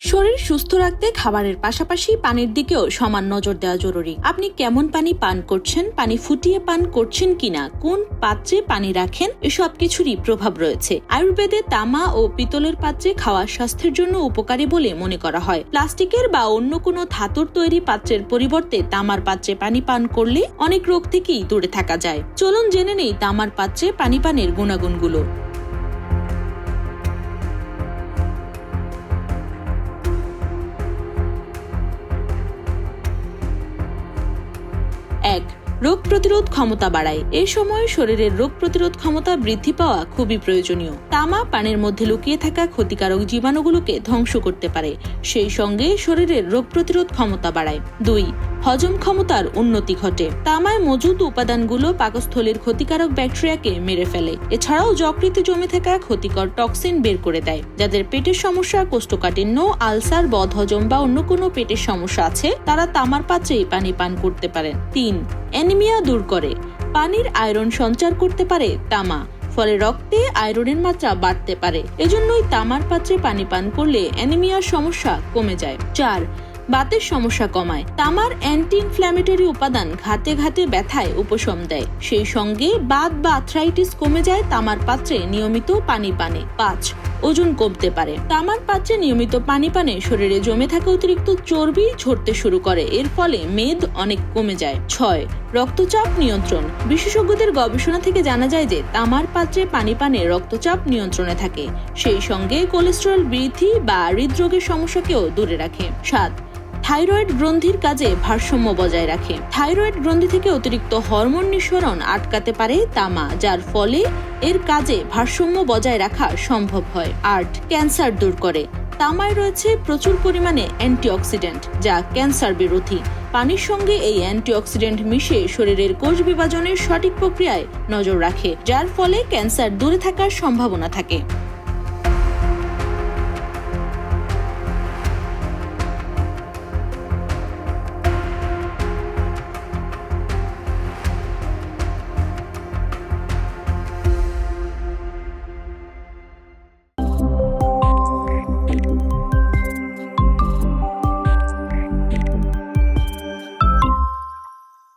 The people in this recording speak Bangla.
শরীর সুস্থ রাখতে খাবারের পাশাপাশি পানির দিকেও সমান নজর দেওয়া জরুরি। আপনি কেমন পানি পান করছেন, পানি ফুটিয়ে পান করছেন কিনা, কোন পাত্রে পানি রাখেন, এসব কিছুরই প্রভাব রয়েছে। আয়ুর্বেদে তামা ও পিতলের পাত্রে খাওয়া স্বাস্থ্যের জন্য উপকারী বলে মনে করা হয়। প্লাস্টিকের বা অন্য কোনো ধাতুর তৈরি পাত্রের পরিবর্তে তামার পাত্রে পানি পান করলে অনেক রোগ থেকেই দূরে থাকা যায়। চলুন জেনে নেই তামার পাত্রে পানি পানের গুণাগুণগুলো। এক, রোগ প্রতিরোধ ক্ষমতা বাড়ায়। এ সময় শরীরের রোগ প্রতিরোধ ক্ষমতা বৃদ্ধি পাওয়া খুবই প্রয়োজনীয়। তামা পানের মধ্যে লুকিয়ে থাকা ক্ষতিকারক জীবাণুগুলোকে ধ্বংস করতে পারে। সেই সঙ্গে শরীরের রোগ প্রতিরোধ ক্ষমতা বাড়ায়। দুই হজম ক্ষমতার উন্নতি ঘটে। তামায় মজুদ উপাদানগুলো পাকস্থলীর ক্ষতিকারক ব্যাকটেরিয়াকে মেরে ফেলে। এছাড়াও যকৃতে জমে থাকা ক্ষতিকর টক্সিন বের করে দেয়, যাদের পেটের সমস্যা, কোষ্ঠকাঠিন্য, আলসার, বদহজম বা অন্য কোনো পেটের সমস্যা আছে, তারা তামার পাত্রেই পানি পান করতে পারেন। তিন, অ্যানিমিয়া দূর করে। পানির আয়রন সঞ্চার করতে পারে তামা, ফলে রক্তে আয়রনের মাত্রা বাড়তে পারে। এজন্যই তামার পাত্রে পানি পান করলে অ্যানিমিয়ার সমস্যা কমে যায়। চার বাতের সমস্যা কমায়। তামার অ্যান্টি ইনফ্ল্যামেটরি উপাদান ঘাতে ঘাতে ব্যথায় উপশম দেয়। সেই সঙ্গে বাত বা আথরাইটিস কমে যায়, তামার পাত্রে নিয়মিত পানি পানে। পাঁচ, ওজন কমতে পারে। তামার পাত্রে নিয়মিত পানি পানে শরীরে জমে থাকা অতিরিক্ত চর্বি ঝরতে শুরু করে। এর ফলে মেদ অনেক কমে যায়। ছয়, রক্তচাপ নিয়ন্ত্রণ। বিশেষজ্ঞদের গবেষণা থেকে জানা যায় যে, তামার পাত্রে পানি পানে রক্তচাপ নিয়ন্ত্রণে থাকে। সেই সঙ্গে কোলেস্টেরল বৃদ্ধি বা হৃদরোগের সমস্যাকেও দূরে রাখে। সাত থাইরয়েড গ্রন্থির কাজে ভারসাম্য বজায় রাখে। থাইরয়েড গ্রন্থি থেকে অতিরিক্ত হরমোন নিঃসরণ আটকাতে পারে তামা, যার ফলে এর কাজে ভারসাম্য বজায় রাখা সম্ভব হয় আট ক্যান্সার দূর করে। তামায় রয়েছে প্রচুর পরিমাণে অ্যান্টিঅক্সিডেন্ট, যা ক্যান্সার বিরোধী। পানির সঙ্গে এই অ্যান্টিঅক্সিডেন্ট মিশে শরীরের কোষ বিভাজনের সঠিক প্রক্রিয়ায় নজর রাখে, যার ফলে ক্যান্সার দূরে থাকার সম্ভাবনা থাকে।